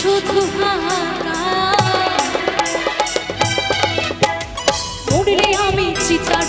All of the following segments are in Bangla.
শুধু আমি চিতার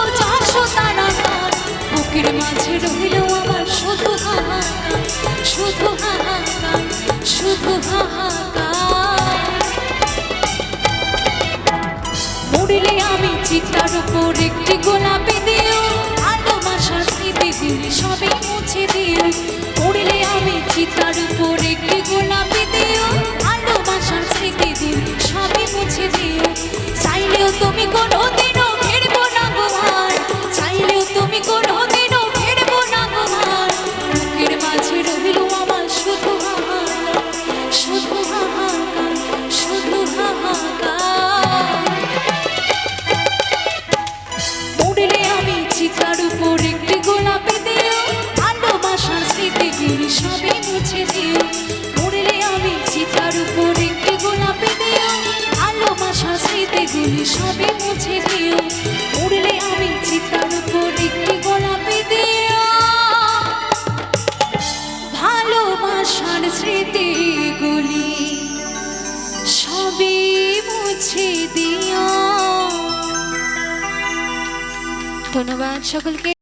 মরিলে আমি চিতার উপর একটি গোলাপি দিও। স্মৃতি তিনি সবই মুছে দিও। ধন্যবাদ সকলকে।